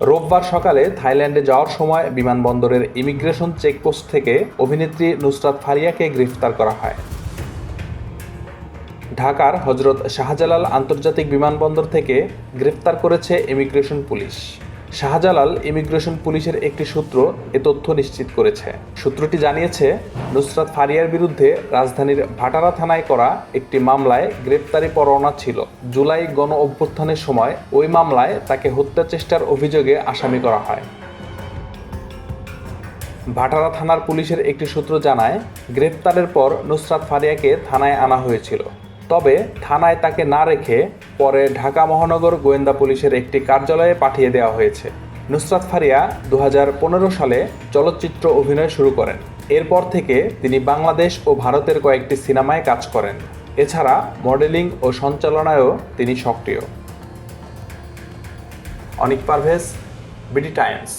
রোববার সকালে থাইল্যান্ডে যাওয়ার সময় বিমানবন্দরের ইমিগ্রেশন চেকপোস্ট থেকে অভিনেত্রী নুসরাত ফারিয়াকে গ্রেফতার করা হয়। ঢাকার হজরত শাহজালাল আন্তর্জাতিক বিমানবন্দর থেকে গ্রেফতার করেছে ইমিগ্রেশন পুলিশ। শাহজালাল ইমিগ্রেশন পুলিশের একটি সূত্র এ তথ্য নিশ্চিত করেছে। সূত্রটি জানিয়েছে, নুসরাত ফারিয়ার বিরুদ্ধে রাজধানীর ভাটারা থানায় করা একটি মামলায় গ্রেপ্তারি পরোয়ানা ছিল। জুলাই গণ অভ্যুত্থানের সময় ওই মামলায় তাকে হত্যা চেষ্টার অভিযোগে আসামি করা হয়। ভাটারা থানার পুলিশের একটি সূত্র জানায়, গ্রেপ্তারের পর নুসরাত ফারিয়াকে থানায় আনা হয়েছিল। তবে থানায় তাকে না রেখে পরে ঢাকা মহানগর গোয়েন্দা পুলিশের একটি কার্যালয়ে পাঠিয়ে দেওয়া হয়েছে। নুসরাত ফারিয়া দু হাজার পনেরো সালে চলচ্চিত্র অভিনয় শুরু করেন। এরপর থেকে তিনি বাংলাদেশ ও ভারতের কয়েকটি সিনেমায় কাজ করেন। এছাড়া মডেলিং ও সঞ্চালনায়ও তিনি সক্রিয়। Anik Parvez, BD Times.